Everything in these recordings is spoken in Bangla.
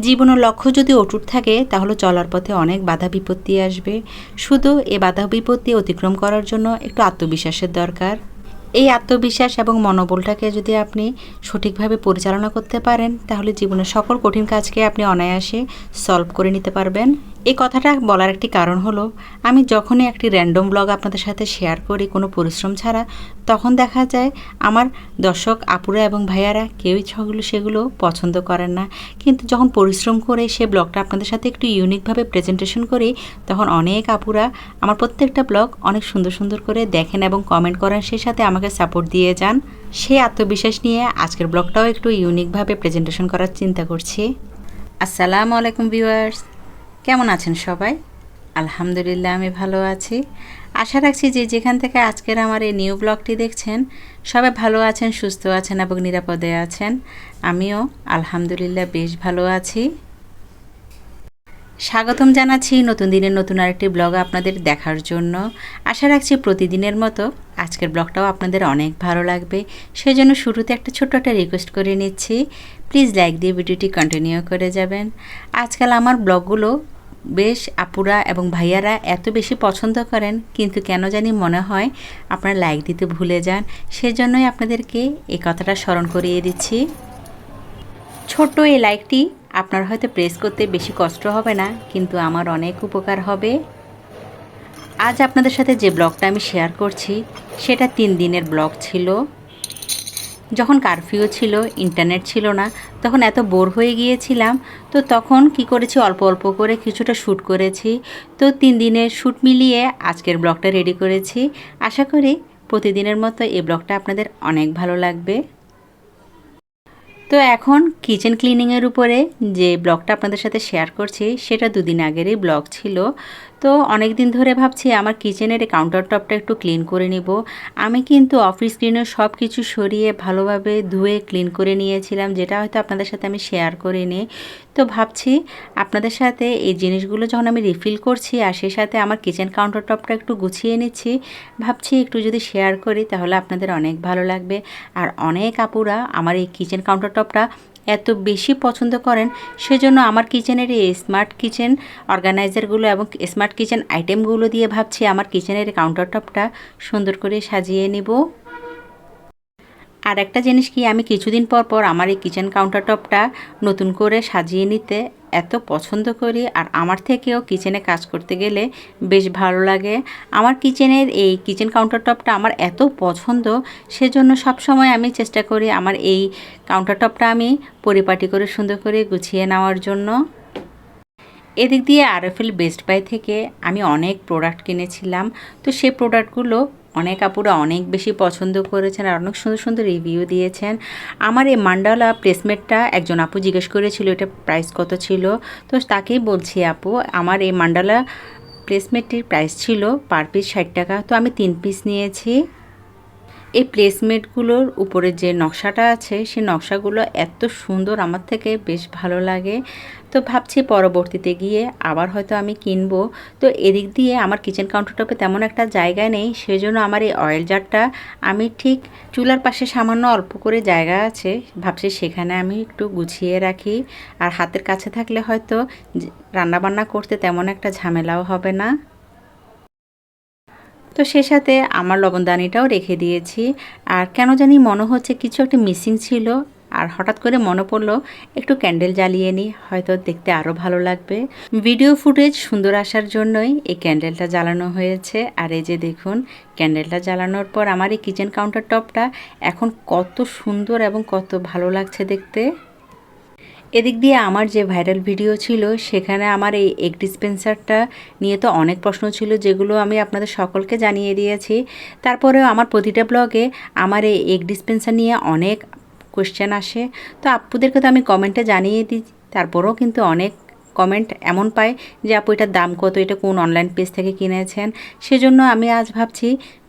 জীবনের লক্ষ্য যদি অটুট থাকে, তাহলে চলার পথে অনেক বাধা বিপত্তি আসবে। শুধু এ বাধা বিপত্তি অতিক্রম করার জন্য একটু আত্মবিশ্বাসের দরকার। এই আত্মবিশ্বাস এবং মনোবলটাকে যদি আপনি সঠিকভাবে পরিচালনা করতে পারেন, তাহলে জীবনের সকল কঠিন কাজকে আপনি অনায়াসে সলভ করে নিতে পারবেন। এই কথাটা বলার একটি কারণ হলো, আমি যখনই একটি র্যান্ডম ব্লগ আপনাদের সাথে শেয়ার করি কোনো পরিশ্রম ছাড়া, তখন দেখা যায় আমার দর্শক, আপুরা এবং ভাইয়ারা কেউই ছগুলো সেগুলো পছন্দ করেন না। কিন্তু যখন পরিশ্রম করে সে ব্লগটা আপনাদের সাথে একটু ইউনিকভাবে প্রেজেন্টেশন করি, তখন অনেক আপুরা আমার প্রত্যেকটা ব্লগ অনেক সুন্দর সুন্দর করে দেখেন এবং কমেন্ট করেন সেই সাথে আমাকে সাপোর্ট দিয়ে যান। সেই আত্মবিশ্বাস নিয়ে আজকের ব্লগটাও একটু ইউনিকভাবে প্রেজেন্টেশন করার চিন্তা করছি। আসসালামু আলাইকুম ভিউয়ার্স কেমন আছেন সবাই? আলহামদুলিল্লাহ, আমি ভালো আছি। আশা রাখছি যে যেখান থেকে আজকের আমার এই নিউ ব্লগটি দেখছেন, সবাই ভালো আছেন, সুস্থ আছেন এবং নিরাপদে আছেন। আমিও আলহামদুলিল্লাহ বেশ ভালো আছি। স্বাগতম জানাচ্ছি নতুন দিনের নতুন আরেকটি ব্লগ আপনাদের দেখার জন্য। আশা রাখছি প্রতিদিনের মতো আজকের ব্লগটাও আপনাদের অনেক ভালো লাগবে। সেজন্য শুরুতে একটা ছোট্ট একটা রিকোয়েস্ট করে নিচ্ছি। প্লিজ লাইক দিয়ে ভিডিওটি কন্টিনিউ করে যাবেন। আজকাল আমার ব্লগগুলো বেশ আপুরা এবং ভাইয়ারা এত বেশি পছন্দ করেন, কিন্তু কেন জানি মনে হয় আপনারা লাইক দিতে ভুলে যান। সেজন্যই আপনাদেরকে এই কথাটা স্মরণ করিয়ে দিচ্ছি। ছোট্ট এই লাইকটি আপনার হয়তো প্রেস করতে বেশি কষ্ট হবে না, কিন্তু আমার অনেক উপকার হবে। আজ আপনাদের সাথে যে ব্লগটা আমি শেয়ার করছি, সেটা তিন দিনের ব্লগ ছিল। যখন কারফিউ ছিল ইন্টারনেট ছিল না, তখন এত বোর হয়ে গিয়েছিলাম, তো তখন কি করেছি, অল্প অল্প করে কিছুটা শ্যুট করেছি। তো তিন দিনের শ্যুট মিলিয়ে আজকের ব্লগটা রেডি করেছি। আশা করি প্রতিদিনের মতো এই ব্লগটা আপনাদের অনেক ভালো লাগবে। তো এখন কিচেন ক্লিনিংয়ের উপরে যে ব্লগটা আপনাদের সাথে শেয়ার করছি, সেটা দুদিন আগেরই ব্লগ ছিল। তো অনেক দিন ধরে ভাবছি আমার কিচেনের কাউন্টার টপটা একটু ক্লিন করে নিব। আমি কিন্তু অফিস ক্লিনের সব কিছু সরিয়ে ভালোভাবে ধুয়ে ক্লিন করে নিয়েছিলাম, যেটা হয়তো আপনাদের সাথে আমি শেয়ার করিনি। তো ভাবছি আপনাদের সাথে এই জিনিসগুলো যখন আমি রিফিল করছি আর সেই সাথে আমার কিচেন কাউন্টার টপটা একটু গুছিয়ে নিচ্ছি, ভাবছি একটু যদি শেয়ার করি তাহলে আপনাদের অনেক ভালো লাগবে। আর অনেক আপুরা আমার এই কিচেন কাউন্টার টপটা এত বেশি পছন্দ করেন, সেজন্য আমার কিচেনের এই স্মার্ট কিচেন অর্গানাইজারগুলো এবং স্মার্ট কিচেন আইটেমগুলো দিয়ে ভাবছি আমার কিচেনের কাউন্টার টপটা সুন্দর করে সাজিয়ে নেব। আর একটা জিনিস কি, আমি কিছুদিন পর পর আমার এই কিচেন কাউন্টার টপটা নতুন করে সাজিয়ে নিতে এত পছন্দ করি আর আমার থেকেও কিচেনে কাজ করতে গেলে বেশ ভালো লাগে। আমার কিচেনের এই কিচেন কাউন্টার টপটা আমার এত পছন্দ, সেজন্য সব সময় আমি চেষ্টা করি আমার এই কাউন্টার টপটা আমি পরিপাটি করে সুন্দর করে গুছিয়ে নেওয়ার জন্য। এদিক দিয়ে আরএফএল বেস্ট বাই থেকে আমি অনেক প্রোডাক্ট কিনেছিলাম। তো সেই প্রোডাক্টগুলো অনেক আপুরা অনেক বেশি পছন্দ করেছেন আর অনেক সুন্দর সুন্দর রিভিউ দিয়েছেন। আমার এই মান্ডালা প্লেসমেন্টটা একজন আপু জিজ্ঞেস করেছিল, এটা প্রাইস কত ছিল? তো তাকেই বলছি, আপু, আমার এই মান্ডালা প্লেসমেন্টটির প্রাইস ছিল পার পিস ষাট টাকা। তো আমি তিন পিস নিয়েছি। এই প্লেসমেন্টগুলোর উপরে যে নকশাটা আছে, সেই নকশাগুলো এত সুন্দর আমার থেকে বেশ ভালো লাগে। তো ভাবছি পরবর্তীতে গিয়ে আবার হয়তো আমি কিনবো। তো এদিক দিয়ে আমার কিচেন কাউন্টারটপে তেমন একটা জায়গা নেই, সেজন্য আমার এই অয়েল জারটা আমি ঠিক চুলার পাশে সামান্য অল্প করে জায়গা আছে, ভাবছি সেখানে আমি একটু গুছিয়ে রাখি। আর হাতের কাছে থাকলে হয়তো রান্নাবান্না করতে তেমন একটা ঝামেলাও হবে না। তো সে সাথে আমার লবণদানিটাও রেখে দিয়েছি। আর কেন জানি মনে হচ্ছে কিছু একটা মিসিং ছিল। আর হঠাৎ করে মনে পড়ল, একটু ক্যান্ডেল জ্বালিয়ে নিই, হয়তো দেখতে আরও ভালো লাগবে। ভিডিও ফুটেজ সুন্দর আসার জন্যই এই ক্যান্ডেলটা জ্বালানো হয়েছে। আর এই যে দেখুন ক্যান্ডেলটা জ্বালানোর পর আমার এই কিচেন কাউন্টার টপটা এখন কত সুন্দর এবং কত ভালো লাগছে দেখতে। এদিক দিয়ে আমার যে ভাইরাল ভিডিও ছিল, সেখানে আমার এই এগ ডিসপেন্সারটা নিয়ে তো অনেক প্রশ্ন ছিল, যেগুলো আমি আপনাদের সকলকে জানিয়ে দিয়েছি। তারপরেও আমার প্রতিটা ব্লগে আমার এই এগ ডিসপেন্সার নিয়ে অনেক কোয়েশ্চেন আসে। তো আপুদেরকে তো আমি কমেন্টে জানিয়ে দিই, তারপরেও কিন্তু অনেক কমেন্ট এমন পাই যে, আপু, এটার দাম কত? এটা কোন অনলাইন পেজ থেকে কিনেছেন? সেজন্য আমি আজ ভাবছি,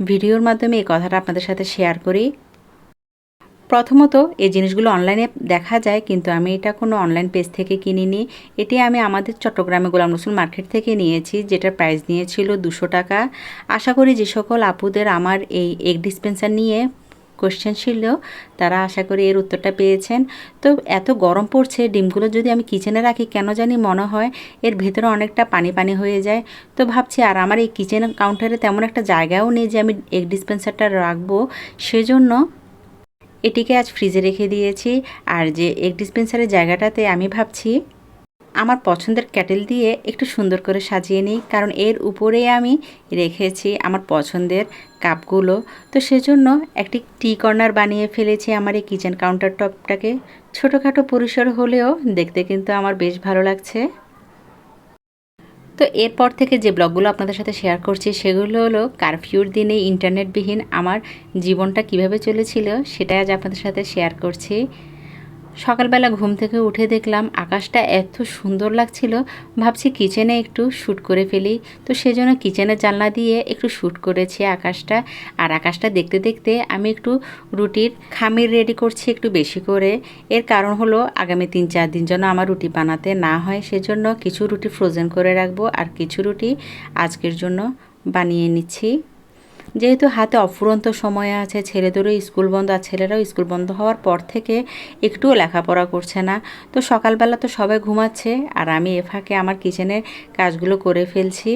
ভিডিওর মাধ্যমে এই কথাটা আপনাদের সাথে শেয়ার করি। প্রথমত এই জিনিসগুলো অনলাইনে দেখা যায়, কিন্তু আমি এটা কোনো অনলাইন পেজ থেকে কিনিনি। এটি আমি আমাদের চট্টগ্রামে গোলাম রসুল মার্কেট থেকে নিয়েছি, যেটার প্রাইস নিয়েছিল দুশো টাকা। আশা করি যে সকল আপুদের আমার এই এগ ডিসপেন্সার নিয়ে কোয়েশ্চেন ছিল, তারা আশা করি এর উত্তরটা পেয়েছেন। তো এত গরম পড়ছে, ডিমগুলো যদি আমি কিচেনে রাখি, কেন জানি মনে হয় এর ভেতরে অনেকটা পানি পানি হয়ে যায়। তো ভাবছি, আর আমার এই কিচেন কাউন্টারে তেমন একটা জায়গাও নেই যে আমি এগ ডিসপেন্সারটা রাখব। সেজন্য এটিকে আজ ফ্রিজে রেখে দিয়েছি। আর যে এগ ডিসপেন্সারের জায়গাটাতে আমি ভাবছি, আমার পছন্দের ক্যাটেল দিয়ে একটু সুন্দর করে সাজিয়ে নিই। কারণ এর উপরে আমি রেখেছি আমার পছন্দের কাপগুলো। তো সেজন্য একটি টি কর্নার বানিয়ে ফেলেছি আমার এই কিচেন কাউন্টার টপটাকে ছোটোখাটো পরিসর হলেও দেখতে কিন্তু আমার বেশ ভালো লাগছে। তো এরপর থেকে যে ব্লগগুলো আপনাদের সাথে শেয়ার করছি, সেগুলো হলো কারফিউর দিনে ইন্টারনেটবিহীন আমার জীবনটা কীভাবে চলেছিল, সেটাই আজ আপনাদের সাথে শেয়ার করছি। সকালবেলা ঘুম থেকে উঠে দেখলাম আকাশটা এত সুন্দর লাগছিল, ভাবছি কিচেনে একটু শ্যুট করে ফেলি। তো সেজন্য কিচেনের জানলা দিয়ে একটু শ্যুট করেছি আকাশটা। আর আকাশটা দেখতে দেখতে আমি একটু রুটির খামির রেডি করছি একটু বেশি করে। এর কারণ হলো আগামী তিন চার দিন যেন আমার রুটি বানাতে না হয়, সেজন্য কিছু রুটি ফ্রোজেন করে রাখব আর কিছু রুটি আজকের জন্য বানিয়ে নিচ্ছি। যেহেতু হাতে অফুরন্ত সময় আছে, ছেলেদেরও স্কুল বন্ধ আর ছেলেরাও স্কুল বন্ধ হওয়ার পর থেকে একটুও লেখাপড়া করছে না। তো সকালবেলা তো সবাই ঘুমাচ্ছে আর আমি এ ফাঁকে আমার কিচেনের কাজগুলো করে ফেলছি।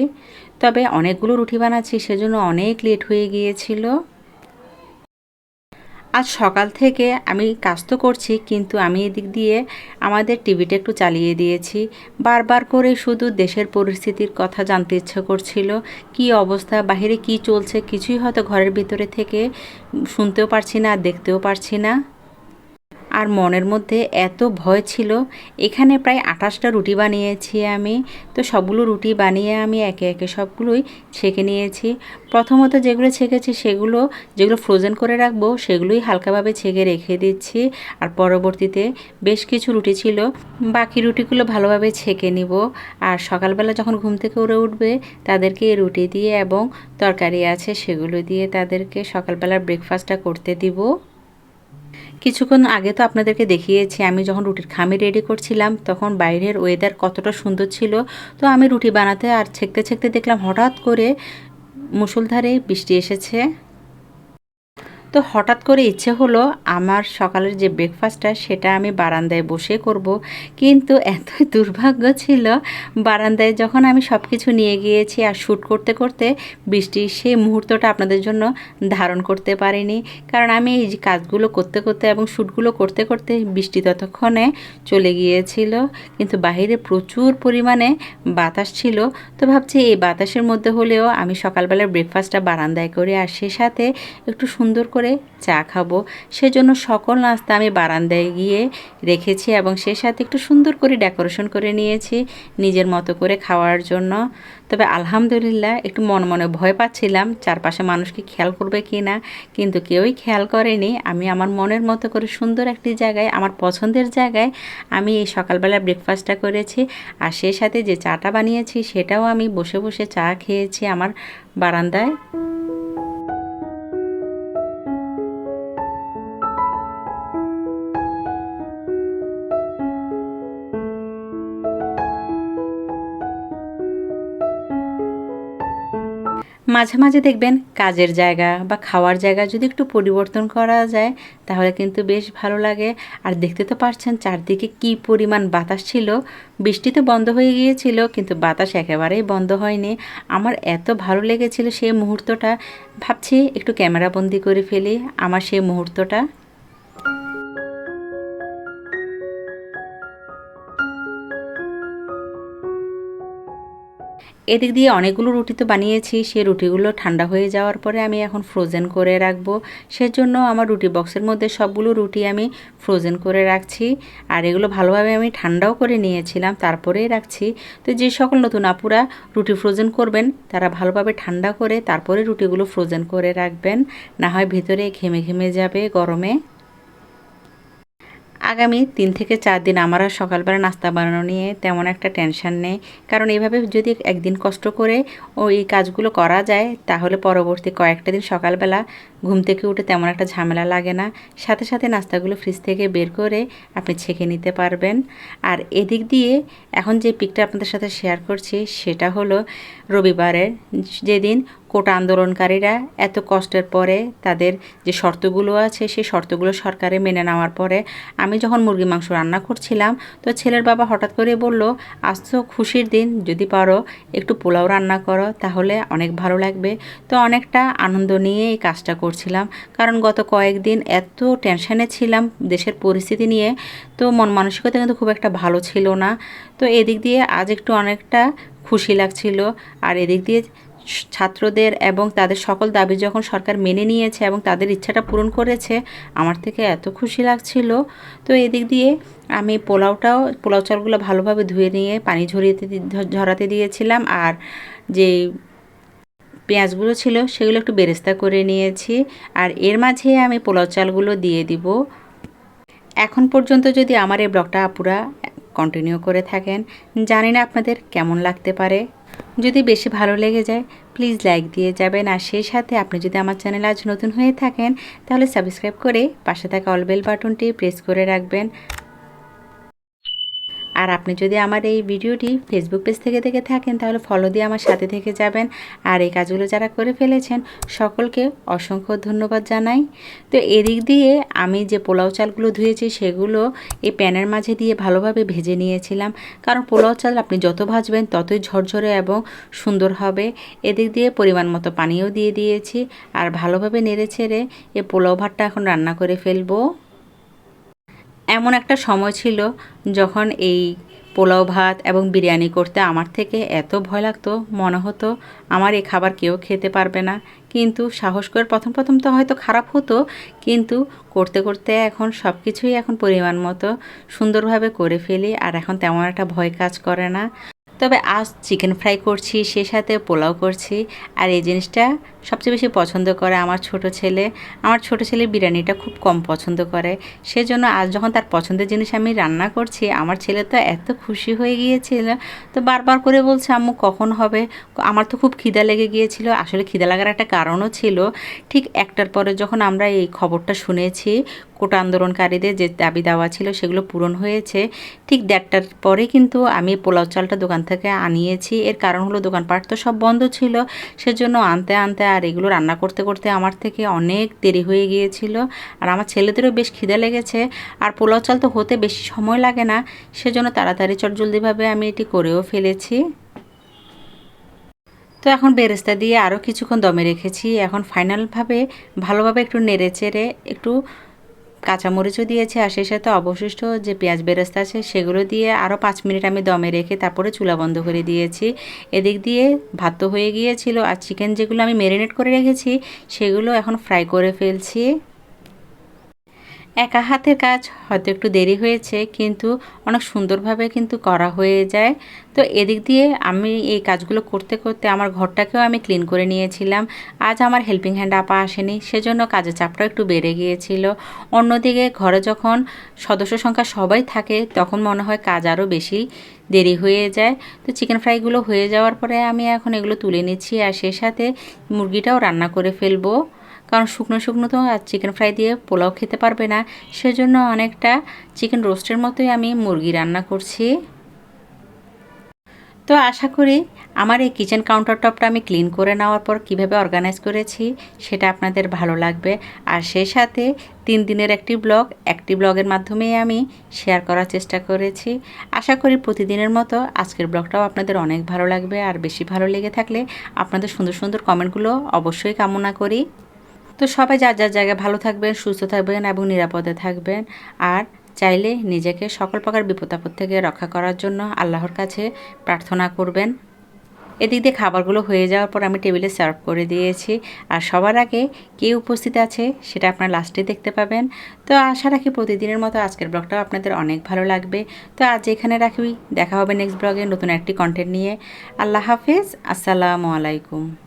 তবে অনেকগুলো রুটি বানাচ্ছি, সেজন্য অনেক লেট হয়ে গিয়েছিল। আজ সকাল থেকে আমি কাজ তো করছি, কিন্তু আমি এদিক দিয়ে আমাদের টিভিটা একটু চালিয়ে দিয়েছি। বারবার করে শুধু দেশের পরিস্থিতির কথা জানতে ইচ্ছে করছিল, কি অবস্থা, বাহিরে কি চলছে কিছুই হয়তো ঘরের ভিতরে থেকে শুনতেও পারছি না, দেখতেও পারছি না। আর মনের মধ্যে এত ভয় ছিল, এখানে প্রায় আঠাশটা রুটি বানিয়েছি আমি। তো সবগুলো রুটি বানিয়ে আমি একে একে সবগুলোই ছেঁকে নিয়েছি। প্রথমত যেগুলো ছেঁকেছি সেগুলো, যেগুলো ফ্রোজেন করে রাখব সেগুলোই হালকাভাবে ছেঁকে রেখে দিচ্ছি। আর পরবর্তীতে বেশ কিছু রুটি ছিল, বাকি রুটিগুলো ভালোভাবে ছেঁকে নিব। আর সকালবেলা যখন ঘুম থেকে উড়ে উঠবে, তাদেরকে এই রুটি দিয়ে এবং তরকারি আছে সেগুলো দিয়ে তাদেরকে সকালবেলার ব্রেকফাস্টটা করতে দিব। কিছুক্ষণ আগে তো আপনাদেরকে দেখিয়েছি, আমি যখন রুটির খামি রেডি করছিলাম, তখন বাইরের ওয়েদার কতটা সুন্দর ছিল। তো আমি রুটি বানাতে আর ছেঁকতে ছেঁকতে দেখলাম হঠাৎ করে মুসুলধারে বৃষ্টি এসেছে। তো হঠাৎ করে ইচ্ছে হলো আমার সকালের যে ব্রেকফাস্টটা সেটা আমি বারান্দায় বসে করব। কিন্তু এতই দুর্ভাগ্য ছিল, বারান্দায় যখন আমি সব কিছু নিয়ে গিয়েছি আর শ্যুট করতে করতে বৃষ্টির সেই মুহূর্তটা আপনাদের জন্য ধারণ করতে পারিনি। কারণ আমি এই যে কাজগুলো করতে করতে এবং শ্যুটগুলো করতে করতে বৃষ্টি ততক্ষণে চলে গিয়েছিল। কিন্তু বাহিরে প্রচুর পরিমাণে বাতাস ছিল। তো ভাবছি এই বাতাসের মধ্যে হলেও আমি সকালবেলার ব্রেকফাস্টটা বারান্দায় করে আর সে সাথে একটু সুন্দর করে করে চা খাব। সেজন্য সকল নাস্তা আমি বারান্দায় গিয়ে রেখেছি এবং সে সাথে একটু সুন্দর করে ডেকোরেশন করে নিয়েছি নিজের মতো করে খাওয়ার জন্য। তবে আলহামদুলিল্লাহ একটু মনে মনে ভয় পাচ্ছিলাম চারপাশে মানুষকে খেয়াল করবে কি না, কিন্তু কেউই খেয়াল করেনি। আমি আমার মনের মতো করে সুন্দর একটি জায়গায়, আমার পছন্দের জায়গায় আমি এই সকালবেলা ব্রেকফাস্টটা করেছি। আর সে সাথে যে চাটা বানিয়েছি সেটাও আমি বসে বসে চা খেয়েছি আমার বারান্দায়। মাঝে মাঝে দেখবেন কাজের জায়গা বা খাওয়ার জায়গা যদি একটু পরিবর্তন করা যায়, তাহলে কিন্তু বেশ ভালো লাগে। আর দেখতে তো পারছেন চারদিকে কি পরিমাণ বাতাস ছিল। বৃষ্টি তো বন্ধ হয়ে গিয়েছিল, কিন্তু বাতাস একেবারেই বন্ধ হয়নি। আমার এত ভালো লেগেছিল সেই মুহূর্তটা। ভাবছি একটু ক্যামেরাবন্দি করে ফেলি আমার সেই মুহূর্তটা। এদিক দিয়ে অনেকগুলো রুটি তো বানিয়েছি সেই রুটিগুলো ঠান্ডা হয়ে যাওয়ার পরে আমি এখন ফ্রোজেন করে রাখব। সেজন্য আমার রুটি বক্সের মধ্যে সবগুলো রুটি আমি ফ্রোজেন করে রাখছি। আর এগুলো ভালোভাবে আমি ঠান্ডাও করে নিয়েছিলাম, তারপরেই রাখছি। তো যে সকল নতুন আপুরা রুটি ফ্রোজেন করবেন, তারা ভালোভাবে ঠান্ডা করে তারপরে রুটিগুলো ফ্রোজেন করে রাখবেন। না হয় ভিতরে ঘেমে ঘেমে যাবে গরমে। আগামী তিন থেকে চার দিন আমার আর সকালবেলা নাস্তা বানানো নিয়ে তেমন একটা টেনশন নেই। কারণ এভাবে যদি একদিন কষ্ট করে ও এই কাজগুলো করা যায়, তাহলে পরবর্তী কয়েকটা দিন সকালবেলা ঘুম থেকে উঠে তেমন একটা ঝামেলা লাগে না। সাথে সাথে নাস্তাগুলো ফ্রিজ থেকে বের করে আপনি ছেঁকে নিতে পারবেন। আর এদিক দিয়ে এখন যে পিকটা আপনাদের সাথে শেয়ার করছি, সেটা হলো রবিবারের যেদিন কোটা আন্দোলনকারীরা এত কষ্টের পরে তাদের যে শর্তগুলো আছে, সেই শর্তগুলো সরকারে মেনে নেওয়ার পরে আমি যখন মুরগি মাংস রান্না করছিলাম, তো ছেলের বাবা হঠাৎ করে বলল, আজ তো খুশির দিন, যদি পারো একটু পোলাও রান্না করো, তাহলে অনেক ভালো লাগবে। তো অনেকটা আনন্দ নিয়ে এই কাজটা করছিলাম, কারণ গত কয়েকদিন এত টেনশানে ছিলাম দেশের পরিস্থিতি নিয়ে, তো মন মানসিকতা কিন্তু খুব একটা ভালো ছিল না। তো এদিক দিয়ে আজ একটু অনেকটা খুশি লাগছিল, আর এদিক দিয়ে ছাত্রদের এবং তাদের সকল দাবি যখন সরকার মেনে নিয়েছে এবং তাদের ইচ্ছাটা পূরণ করেছে, আমার থেকে এত খুশি লাগছিল। তো এদিক দিয়ে আমি পোলাওটাও, পোলাও চালগুলো ভালোভাবে ধুয়ে নিয়ে পানি ঝরিয়ে ঝরাতে দিয়েছিলাম। আর যে পেঁয়াজগুলো ছিল সেগুলো একটু বেরেস্তা করে নিয়েছি। আর এর মাঝে আমি পোলাও চালগুলো দিয়ে দিব। এখন পর্যন্ত যদি আমার এই ব্লগটা আপুরা কন্টিনিউ করে থাকেন, জানি না আপনাদের কেমন লাগতে পারে। যদি বেশি ভালো লেগে যায় প্লিজ লাইক দিয়ে যাবেন। আর সেই সাথে আপনি যদি আমার চ্যানেল আজ নতুন হয়ে থাকেন, তাহলে সাবস্ক্রাইব করে পাশে থাকা অলবেল বাটনটি প্রেস করে রাখবেন। আর আপনি যদি আমার এই ভিডিওটি ফেসবুক পেজ থেকে দেখে থাকেন, তাহলে ফলো দিয়ে আমার সাথে থেকে যাবেন। আর এই কাজগুলো যারা করে ফেলেছেন, সকলকে অসংখ্য ধন্যবাদ জানাই। তো এদিক দিয়ে আমি যে পোলাও চালগুলো ধুয়েছি, সেগুলো এই প্যানের মাঝে দিয়ে ভালোভাবে ভেজে নিয়েছিলাম। কারণ পোলাও চাল আপনি যত ভাজবেন, ততই ঝরঝরে এবং সুন্দর হবে। এদিক দিয়ে পরিমাণ মতো পানিও দিয়ে দিয়েছি। আর ভালোভাবে নেড়ে ছেড়ে এই পোলাও ভাতটা এখন রান্না করে ফেলব। এমন একটা সময় ছিল যখন এই পোলাও ভাত এবং বিরিয়ানি করতে আমার থেকে এত ভয় লাগতো, মনে হতো আমার এই খাবার কেউ খেতে পারবে না। কিন্তু সাহস করে প্রথম প্রথম তো হয়তো খারাপ হতো, কিন্তু করতে করতে এখন সব কিছুই এখন পরিমাণ মতো সুন্দরভাবে করে ফেলি আর এখন তেমন একটা ভয় কাজ করে না। তবে আজ চিকেন ফ্রাই করছি, সে সাথে পোলাও করছি। আর এই জিনিসটা সবচেয়ে বেশি পছন্দ করে আমার ছোট ছেলে। আমার ছোট ছেলে বিরিয়ানিটা খুব কম পছন্দ করে। সেজন্য আজ যখন তার পছন্দের জিনিস আমি রান্না করছি, আমার ছেলে তো এত খুশি হয়ে গিয়েছিল। তো বারবার করে বলছে, আম্মু, কখন হবে? আমার তো খুব খিদা লেগে গিয়েছিল। আসলে খিদা লাগার একটা কারণও ছিল। ঠিক একটার পরে যখন আমরা এই খবরটা শুনেছি কোটা আন্দোলনকারীদের যে দাবি দেওয়া ছিল সেগুলো পূরণ হয়েছে। ঠিক দেড়টার পরে কিন্তু আমি পোলাও চালটা দোকান থেকে আনিয়েছি। এর কারণ হলো দোকানপাট তো সব বন্ধ ছিল। সেজন্য আনতে আনতে আর এগুলো রান্না করতে করতে আমার থেকে অনেক দেরি হয়ে গিয়েছিল। আর আমার ছেলেদেরও বেশ খিদে লেগেছে। আর পোলাও চাল তো হতে বেশি সময় লাগে না। সেজন্য তাড়াতাড়ি চটজলদিভাবে আমি এটি করেও ফেলেছি। তো এখন বেরেস্তা দিয়ে আরও কিছুক্ষণ দমে রেখেছি। এখন ফাইনালভাবে ভালোভাবে একটু নেড়ে চেড়ে একটু কাঁচামরিচও দিয়েছি আর সেই সাথে অবশিষ্ট যে পেঁয়াজ বেরেস্তা আছে সেগুলো দিয়ে আরও পাঁচ মিনিট আমি দমে রেখে তারপরে চুলা বন্ধ করে দিয়েছি। এদিক দিয়ে ভাত তো হয়ে গিয়েছিল আর চিকেন যেগুলো আমি ম্যারিনেট করে রেখেছি সেগুলো এখন ফ্রাই করে ফেলছি। একা হাতের কাজ হয়তো একটু দেরি হয়েছে, কিন্তু অনেক সুন্দরভাবে কিন্তু করা হয়ে যায়। তো এদিক দিয়ে আমি এই কাজগুলো করতে করতে আমার ঘরটাকেও আমি ক্লিন করে নিয়েছিলাম। আজ আমার হেল্পিং হ্যান্ড আপা আসেনি, সেজন্য কাজের চাপটা একটু বেড়ে গিয়েছিল। অন্যদিকে ঘরে যখন সদস্য সংখ্যা সবাই থাকে, তখন মনে হয় কাজ আরও বেশি দেরি হয়ে যায়। তো চিকেন ফ্রাইগুলো হয়ে যাওয়ার পরে আমি এখন এগুলো তুলে নিচ্ছি, আর সেই সাথে মুরগিটাও রান্না করে ফেলব। কারণ শুকনো শুকনো তো আর চিকেন ফ্রাই দিয়ে পোলাও খেতে পারবে না। সেজন্য অনেকটা চিকেন রোস্টের মতোই আমি মুরগি রান্না করছি। তো আশা করি আমার এই কিচেন কাউন্টার টপটা আমি ক্লিন করে নেওয়ার পর কীভাবে অর্গানাইজ করেছি সেটা আপনাদের ভালো লাগবে। আর সেই সাথে তিন দিনের একটি ব্লগ একটি ব্লগের মাধ্যমে আমি শেয়ার করার চেষ্টা করেছি। আশা করি প্রতিদিনের মতো আজকের ব্লগটাও আপনাদের অনেক ভালো লাগবে। আর বেশি ভালো লেগে থাকলে আপনাদের সুন্দর সুন্দর কমেন্টগুলো অবশ্যই কামনা করি। তো সবাই যার যার জায়গায় ভালো থাকবেন, সুস্থ থাকবেন এবং নিরাপদে থাকবেন। আর চাইলে নিজেকে সকল প্রকার বিপদ আপদ থেকে রক্ষা করার জন্য আল্লাহর কাছে প্রার্থনা করবেন। এদিক দিয়ে খাবারগুলো হয়ে যাওয়ার পর আমি টেবিলে সার্ভ করে দিয়েছি। আর সবার আগে কে উপস্থিত আছে সেটা আপনার লাস্টে দেখতে পাবেন। তো আশা রাখি প্রতিদিনের মতো আজকের ব্লগটাও আপনাদের অনেক ভালো লাগবে। তো আজ এখানে রাখি। দেখা হবে নেক্সট ব্লগে নতুন একটি কন্টেন্ট নিয়ে। আল্লাহ হাফিজ। আসসালামু আলাইকুম।